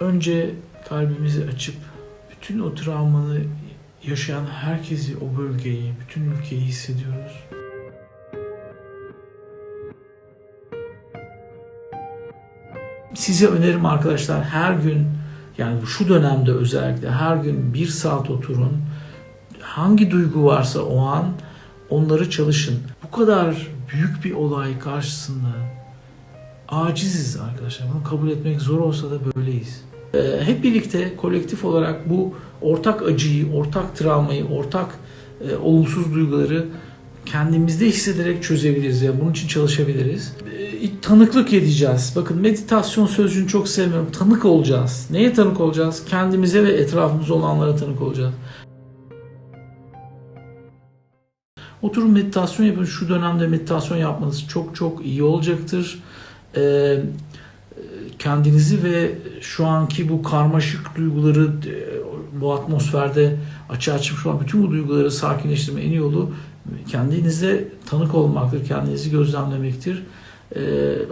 Önce kalbimizi açıp bütün o travmanı yaşayan herkesi, o bölgeyi, bütün ülkeyi hissediyoruz. Size önerim arkadaşlar her gün yani şu dönemde özellikle her gün bir saat oturun. Hangi duygu varsa o an onları çalışın. Bu kadar büyük bir olay karşısında aciziz arkadaşlar. Bunu kabul etmek zor olsa da böyleyiz. Ee, hep birlikte kolektif olarak bu ortak acıyı, ortak travmayı, ortak e, olumsuz duyguları kendimizde hissederek çözebiliriz. Yani bunun için çalışabiliriz. Ee, tanıklık edeceğiz. Bakın meditasyon sözcüğünü çok sevmiyorum. Tanık olacağız. Neye tanık olacağız? Kendimize ve etrafımızda olanlara tanık olacağız. Oturun meditasyon yapın. Şu dönemde meditasyon yapmanız çok çok iyi olacaktır. Ee, kendinizi ve şu anki bu karmaşık duyguları e, bu atmosferde açığa çıkmış olan bütün bu duyguları sakinleştirme en iyi yolu kendinize tanık olmaktır, kendinizi gözlemlemektir. Ee,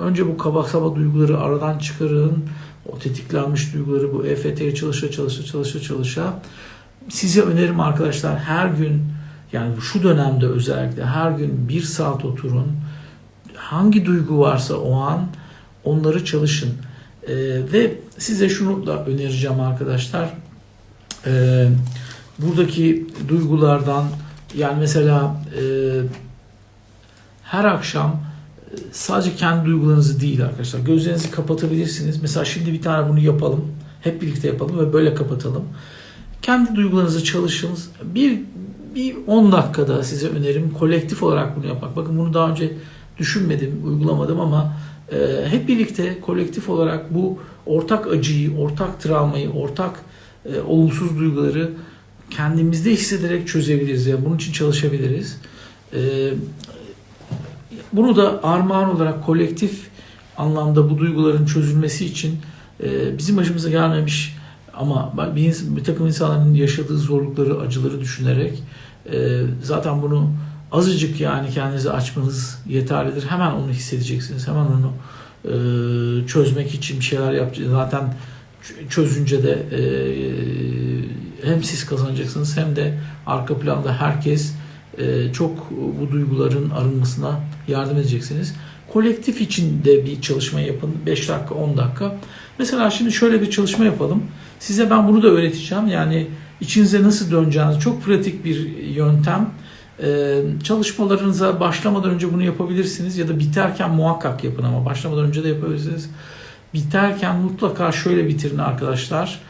önce bu kaba saba duyguları aradan çıkarın. O tetiklenmiş duyguları bu EFT'ye çalışa çalışa çalışa çalışa. Size önerim arkadaşlar her gün yani şu dönemde özellikle her gün bir saat oturun. Hangi duygu varsa o an onları çalışın. Ee, ve size şunu da önereceğim arkadaşlar. Ee, buradaki duygulardan yani mesela e, her akşam e, sadece kendi duygularınızı değil arkadaşlar. Gözlerinizi kapatabilirsiniz. Mesela şimdi bir tane bunu yapalım. Hep birlikte yapalım ve böyle kapatalım. Kendi duygularınızı çalışın. Bir bir 10 dakikada size önerim kolektif olarak bunu yapmak. Bakın bunu daha önce düşünmedim, uygulamadım ama e, hep birlikte kolektif olarak bu ortak acıyı, ortak travmayı, ortak e, olumsuz duyguları kendimizde hissederek çözebiliriz. Yani bunun için çalışabiliriz. E, bunu da armağan olarak kolektif anlamda bu duyguların çözülmesi için e, bizim başımıza gelmemiş ama bir, bir takım insanların yaşadığı zorlukları, acıları düşünerek e, zaten bunu azıcık yani kendinizi açmanız yeterlidir. Hemen onu hissedeceksiniz. Hemen onu e, çözmek için bir şeyler yapacağız. Zaten çözünce de e, hem siz kazanacaksınız hem de arka planda herkes e, çok bu duyguların arınmasına yardım edeceksiniz. Kolektif için de bir çalışma yapın. 5 dakika 10 dakika. Mesela şimdi şöyle bir çalışma yapalım. Size ben bunu da öğreteceğim. Yani içinize nasıl döneceğiniz çok pratik bir yöntem. Çalışmalarınıza başlamadan önce bunu yapabilirsiniz ya da biterken muhakkak yapın ama başlamadan önce de yapabilirsiniz. Biterken mutlaka şöyle bitirin arkadaşlar.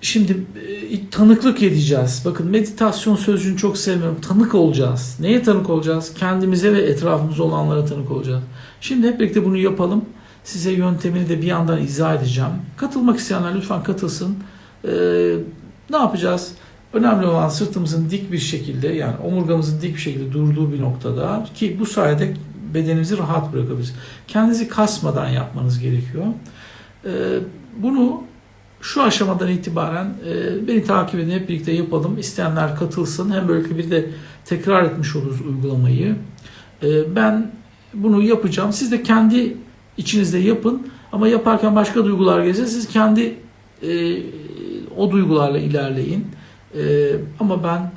Şimdi tanıklık edeceğiz. Bakın meditasyon sözcüğünü çok sevmiyorum. Tanık olacağız. Neye tanık olacağız? Kendimize ve etrafımızda olanlara tanık olacağız. Şimdi hep birlikte bunu yapalım. Size yöntemini de bir yandan izah edeceğim. Katılmak isteyenler lütfen katılsın. Ee, ne yapacağız? Önemli olan sırtımızın dik bir şekilde yani omurgamızın dik bir şekilde durduğu bir noktada ki bu sayede bedenimizi rahat bırakabiliriz. Kendinizi kasmadan yapmanız gerekiyor. Ee, bunu şu aşamadan itibaren e, beni takip edin hep birlikte yapalım. İsteyenler katılsın. Hem böylelikle bir de tekrar etmiş oluruz uygulamayı. Ee, ben bunu yapacağım. Siz de kendi içinizde yapın. Ama yaparken başka duygular gelirse siz kendi e, o duygularla ilerleyin. Ee, ama ben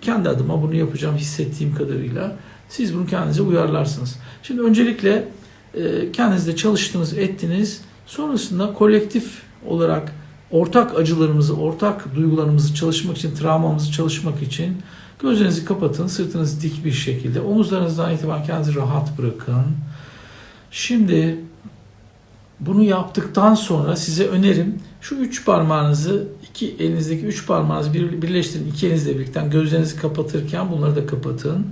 kendi adıma bunu yapacağım hissettiğim kadarıyla. Siz bunu kendinize uyarlarsınız. Şimdi öncelikle e, kendinizde çalıştınız, ettiniz. Sonrasında kolektif olarak ortak acılarımızı, ortak duygularımızı çalışmak için, travmamızı çalışmak için gözlerinizi kapatın, sırtınız dik bir şekilde. Omuzlarınızdan itibaren kendinizi rahat bırakın. Şimdi bunu yaptıktan sonra size önerim şu üç parmağınızı iki elinizdeki üç parmağınızı bir, birleştirin iki elinizle birlikte gözlerinizi kapatırken bunları da kapatın.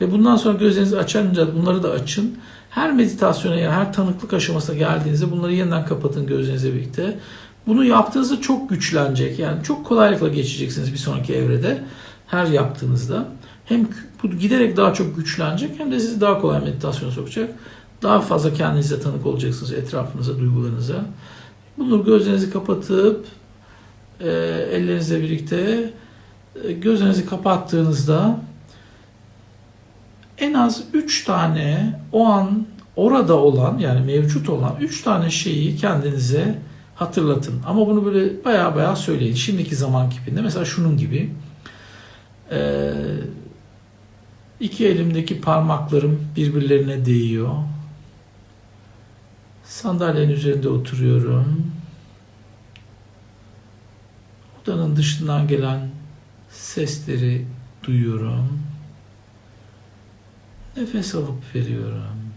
Ve bundan sonra gözlerinizi açınca bunları da açın. Her meditasyona yani her tanıklık aşamasına geldiğinizde bunları yeniden kapatın gözlerinizle birlikte. Bunu yaptığınızda çok güçlenecek. Yani çok kolaylıkla geçeceksiniz bir sonraki evrede. Her yaptığınızda. Hem bu giderek daha çok güçlenecek hem de sizi daha kolay meditasyona sokacak. Daha fazla kendinize tanık olacaksınız etrafınıza, duygularınıza. Bunu gözlerinizi kapatıp e, ellerinizle birlikte e, gözlerinizi kapattığınızda en az 3 tane o an orada olan yani mevcut olan üç tane şeyi kendinize hatırlatın. Ama bunu böyle baya baya söyleyin. Şimdiki zaman kipinde mesela şunun gibi. Ee, iki elimdeki parmaklarım birbirlerine değiyor. Sandalyenin üzerinde oturuyorum. Odanın dışından gelen sesleri duyuyorum. Nefes alıp veriyorum.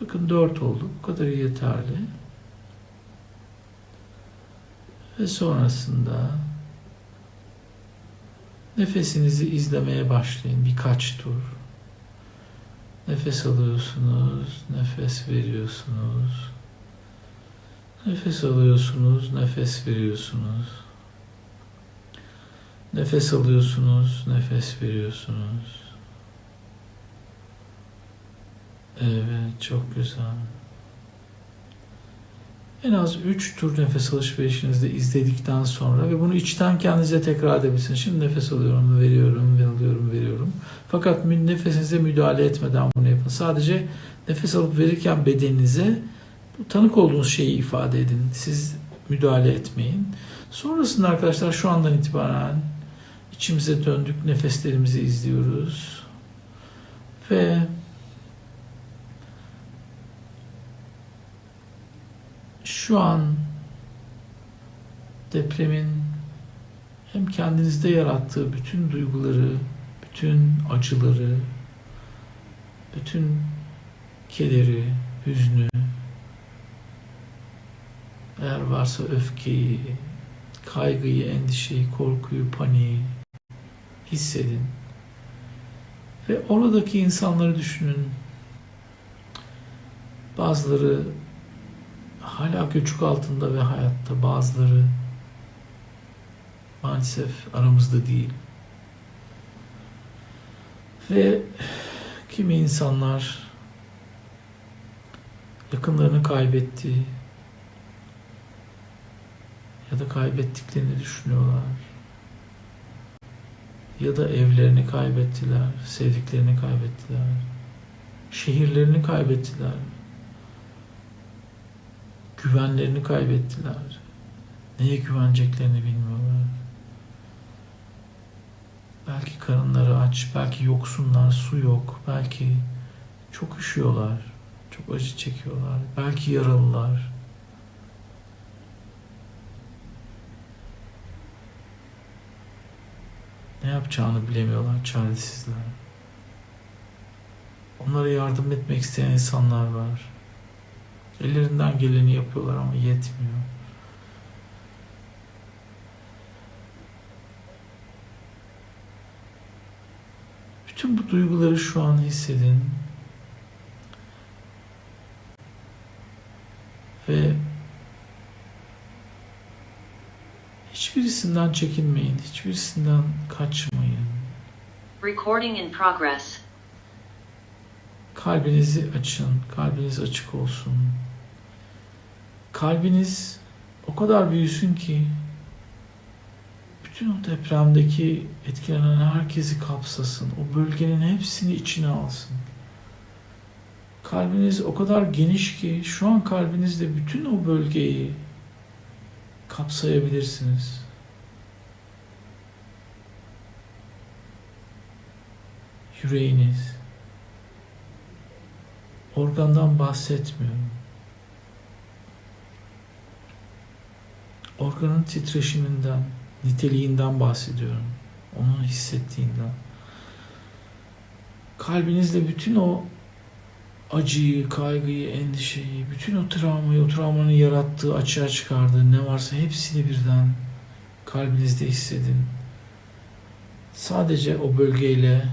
Bakın dört oldu. Bu kadar yeterli. Ve sonrasında nefesinizi izlemeye başlayın birkaç tur. Nefes alıyorsunuz, nefes veriyorsunuz. Nefes alıyorsunuz, nefes veriyorsunuz. Nefes alıyorsunuz, nefes veriyorsunuz. Evet, çok güzel. En az 3 tur nefes alışverişinizde izledikten sonra ve bunu içten kendinize tekrar edebilirsiniz. Şimdi nefes alıyorum, veriyorum, ve alıyorum, veriyorum. Fakat nefesinize müdahale etmeden bunu yapın. Sadece nefes alıp verirken bedeninize bu tanık olduğunuz şeyi ifade edin. Siz müdahale etmeyin. Sonrasında arkadaşlar şu andan itibaren içimize döndük, nefeslerimizi izliyoruz. Ve şu an depremin hem kendinizde yarattığı bütün duyguları, bütün acıları, bütün kederi, hüznü, eğer varsa öfkeyi, kaygıyı, endişeyi, korkuyu, paniği hissedin. Ve oradaki insanları düşünün. Bazıları hala göçük altında ve hayatta, bazıları maalesef aramızda değil. Ve kimi insanlar yakınlarını kaybetti ya da kaybettiklerini düşünüyorlar. Ya da evlerini kaybettiler, sevdiklerini kaybettiler. Şehirlerini kaybettiler. Güvenlerini kaybettiler. Neye güveneceklerini bilmiyorlar. Belki karınları aç, belki yoksunlar, su yok, belki çok üşüyorlar, çok acı çekiyorlar, belki yaralılar. Ne yapacağını bilemiyorlar, çaresizler. Onlara yardım etmek isteyen insanlar var. Ellerinden geleni yapıyorlar ama yetmiyor. Bütün bu duyguları şu an hissedin. Ve hiçbirisinden çekinmeyin, hiçbirisinden kaçmayın. Recording in progress. Kalbinizi açın, kalbiniz açık olsun. Kalbiniz o kadar büyüsün ki bütün o depremdeki etkilenen herkesi kapsasın. O bölgenin hepsini içine alsın. Kalbiniz o kadar geniş ki şu an kalbinizde bütün o bölgeyi kapsayabilirsiniz. Yüreğiniz, organdan bahsetmiyorum. Organın titreşiminden, niteliğinden bahsediyorum. Onun hissettiğinden. Kalbinizde bütün o acıyı, kaygıyı, endişeyi, bütün o travmayı, o travmanın yarattığı, açığa çıkardığı ne varsa hepsini birden kalbinizde hissedin. Sadece o bölgeyle,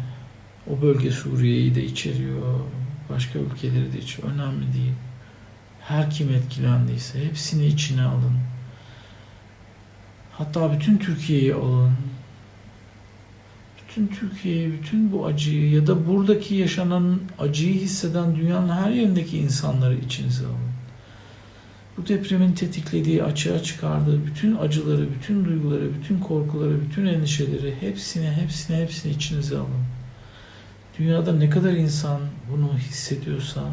o bölge Suriye'yi de içeriyor, başka ülkeleri de içeriyor. Önemli değil. Her kim etkilendiyse hepsini içine alın. Hatta bütün Türkiye'yi alın. Bütün Türkiye'yi, bütün bu acıyı ya da buradaki yaşanan acıyı hisseden dünyanın her yerindeki insanları içinize alın. Bu depremin tetiklediği, açığa çıkardığı bütün acıları, bütün duyguları, bütün korkuları, bütün endişeleri hepsini, hepsini, hepsini içinize alın. Dünyada ne kadar insan bunu hissediyorsa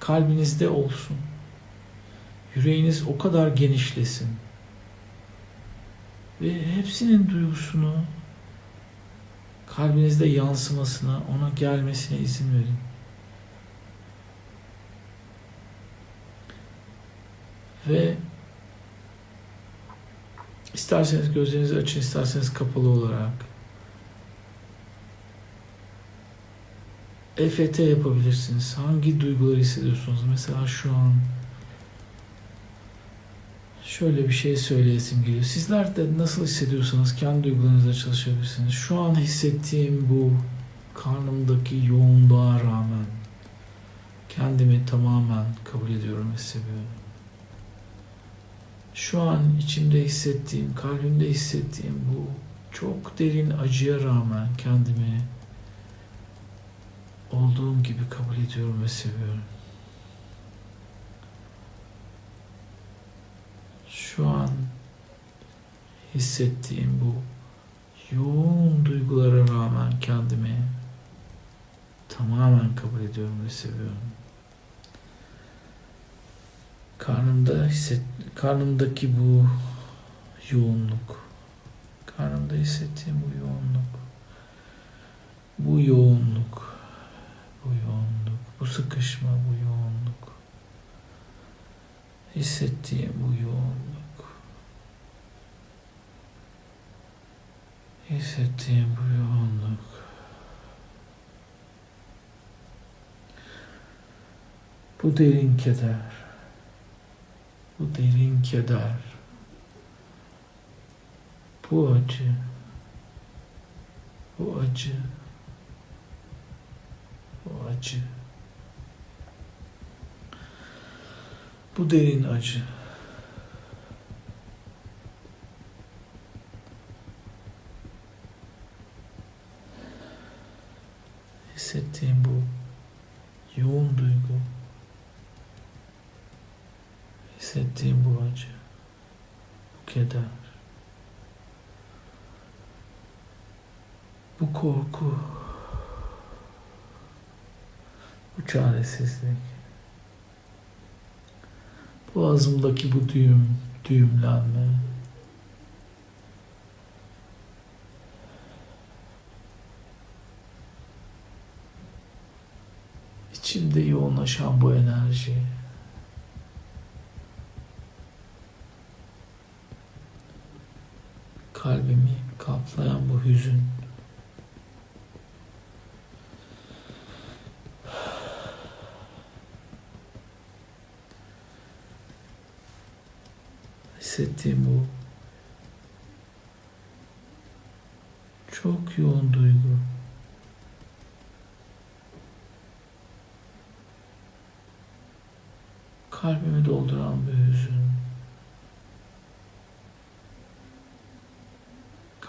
kalbinizde olsun. Yüreğiniz o kadar genişlesin. Ve hepsinin duygusunu kalbinizde yansımasına, ona gelmesine izin verin. Ve isterseniz gözlerinizi açın, isterseniz kapalı olarak EFT yapabilirsiniz. Hangi duyguları hissediyorsunuz? Mesela şu an şöyle bir şey söyleyesim geliyor. Sizler de nasıl hissediyorsanız kendi duygularınızla çalışabilirsiniz. Şu an hissettiğim bu karnımdaki yoğunluğa rağmen kendimi tamamen kabul ediyorum ve seviyorum. Şu an içimde hissettiğim, kalbimde hissettiğim bu çok derin acıya rağmen kendimi olduğum gibi kabul ediyorum ve seviyorum. Şu an hissettiğim bu yoğun duygulara rağmen kendimi tamamen kabul ediyorum ve seviyorum. Karnımda hisset, karnımdaki bu yoğunluk, karnımda hissettiğim bu yoğunluk, bu yoğunluk, bu yoğunluk, bu sıkışma, bu yoğunluk, hissettiğim bu yoğunluk, hissettiğim bu yoğunluk. Bu derin keder, bu derin keder, bu acı, bu acı, bu acı, bu derin acı. Hissettiğim bu yoğun duygu, hissettiğim bu acı, keder, bu korku, bu çaresizlik, boğazımdaki bu düğüm, düğümlenme, içimde yoğunlaşan bu enerji, kalbimi kaplayan bu hüzün, hissettiğim bu çok yoğun duygu. Kalbimi dolduran bir hüzün.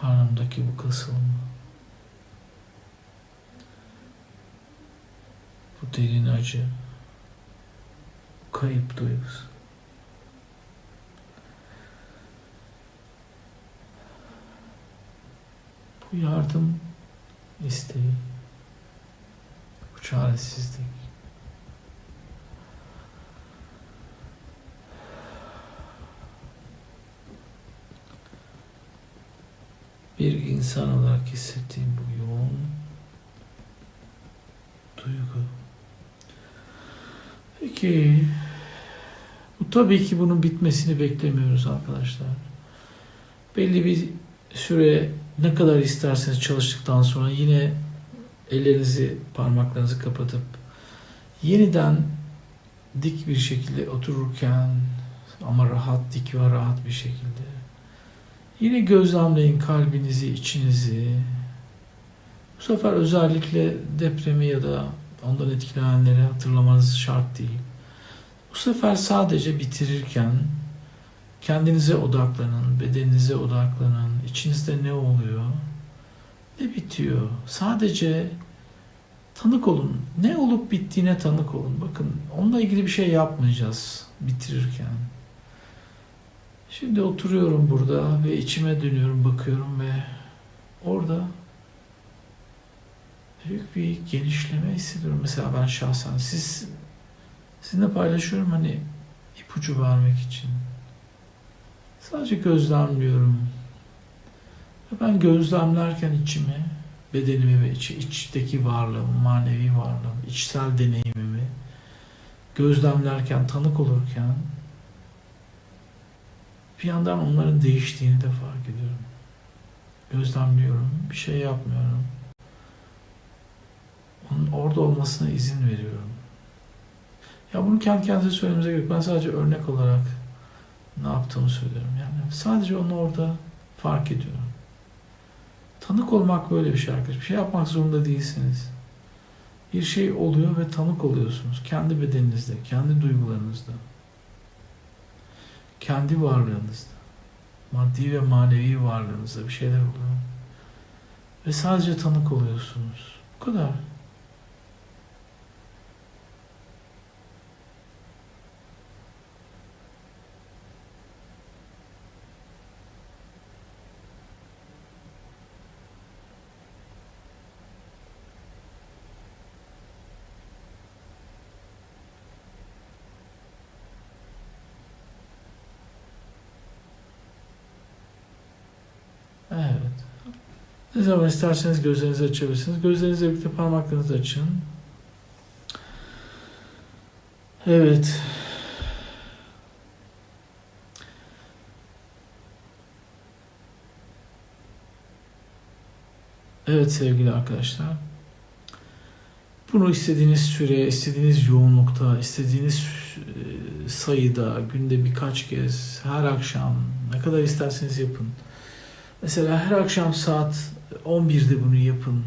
Karnımdaki bu kasılma. Bu derin acı. Bu kayıp duygusu. Bu yardım isteği. Bu çaresizlik. Bir insan olarak hissettiğim bu yoğun duygu. Peki bu tabii ki bunun bitmesini beklemiyoruz arkadaşlar. Belli bir süre ne kadar isterseniz çalıştıktan sonra yine ellerinizi parmaklarınızı kapatıp yeniden dik bir şekilde otururken ama rahat dik ve rahat bir şekilde yine gözlemleyin kalbinizi, içinizi. Bu sefer özellikle depremi ya da ondan etkilenenleri hatırlamanız şart değil. Bu sefer sadece bitirirken Kendinize odaklanın, bedeninize odaklanın. İçinizde ne oluyor? Ne bitiyor? Sadece tanık olun. Ne olup bittiğine tanık olun. Bakın onunla ilgili bir şey yapmayacağız bitirirken. Şimdi oturuyorum burada ve içime dönüyorum, bakıyorum ve orada büyük bir genişleme hissediyorum. Mesela ben şahsen siz sizinle paylaşıyorum hani ipucu vermek için. Sadece gözlemliyorum. Ben gözlemlerken içimi, bedenimi ve içi, içteki varlığımı, manevi varlığımı, içsel deneyimimi gözlemlerken, tanık olurken bir yandan onların değiştiğini de fark ediyorum. Gözlemliyorum, bir şey yapmıyorum. Onun orada olmasına izin veriyorum. Ya bunu kendi kendinize söylememize gerek. Ben sadece örnek olarak ne yaptığımı söylüyorum. Yani sadece onu orada fark ediyorum. Tanık olmak böyle bir şey arkadaşlar. Bir şey yapmak zorunda değilsiniz. Bir şey oluyor ve tanık oluyorsunuz. Kendi bedeninizde, kendi duygularınızda. Kendi varlığınızda. Maddi ve manevi varlığınızda bir şeyler oluyor. Ve sadece tanık oluyorsunuz. Bu kadar. Evet. Ne zaman isterseniz gözlerinizi açabilirsiniz. Gözlerinizle birlikte parmaklarınızı açın. Evet. Evet sevgili arkadaşlar. Bunu istediğiniz süre, istediğiniz yoğunlukta, istediğiniz e, sayıda, günde birkaç kez, her akşam ne kadar isterseniz yapın. Mesela her akşam saat 11'de bunu yapın.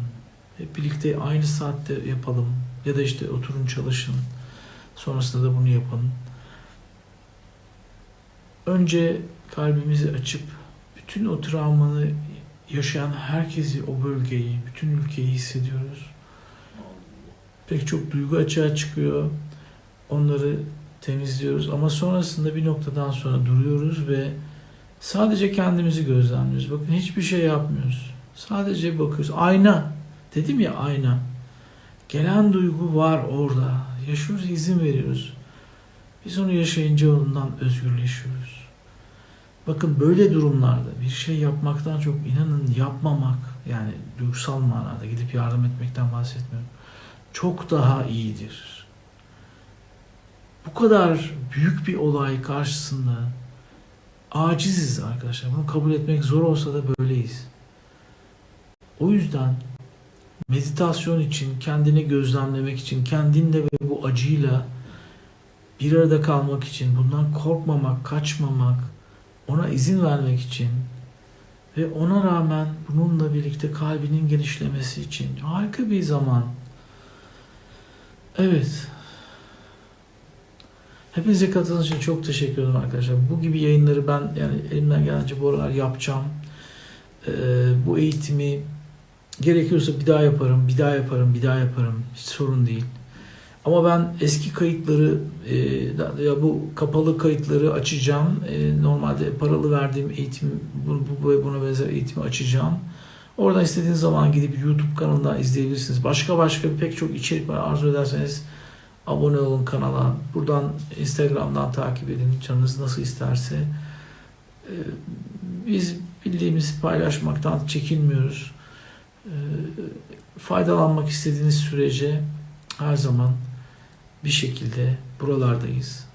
Hep birlikte aynı saatte yapalım. Ya da işte oturun çalışın. Sonrasında da bunu yapın. Önce kalbimizi açıp bütün o travmanı yaşayan herkesi, o bölgeyi, bütün ülkeyi hissediyoruz. Pek çok duygu açığa çıkıyor. Onları temizliyoruz ama sonrasında bir noktadan sonra duruyoruz ve Sadece kendimizi gözlemliyoruz. Bakın hiçbir şey yapmıyoruz. Sadece bakıyoruz. Ayna. Dedim ya ayna. Gelen duygu var orada. Yaşıyoruz, izin veriyoruz. Biz onu yaşayınca ondan özgürleşiyoruz. Bakın böyle durumlarda bir şey yapmaktan çok inanın yapmamak yani duygusal manada gidip yardım etmekten bahsetmiyorum. Çok daha iyidir. Bu kadar büyük bir olay karşısında aciziz arkadaşlar. Bunu kabul etmek zor olsa da böyleyiz. O yüzden meditasyon için, kendini gözlemlemek için, kendinle ve bu acıyla bir arada kalmak için, bundan korkmamak, kaçmamak, ona izin vermek için ve ona rağmen bununla birlikte kalbinin genişlemesi için harika bir zaman. Evet. Hepinize katıldığınız için çok teşekkür ederim arkadaşlar. Bu gibi yayınları ben yani elimden gelince bu aralar yapacağım. Ee, bu eğitimi gerekiyorsa bir daha yaparım, bir daha yaparım, bir daha yaparım. Hiç sorun değil. Ama ben eski kayıtları e, ya bu kapalı kayıtları açacağım. E, normalde paralı verdiğim eğitim bu, bu ve buna benzer eğitimi açacağım. Oradan istediğiniz zaman gidip YouTube kanalından izleyebilirsiniz. Başka başka pek çok içerik var. Arzu ederseniz abone olun kanala. Buradan Instagram'dan takip edin. Canınız nasıl isterse. Ee, Biz bildiğimizi paylaşmaktan çekinmiyoruz. Ee, Faydalanmak istediğiniz sürece her zaman bir şekilde buralardayız.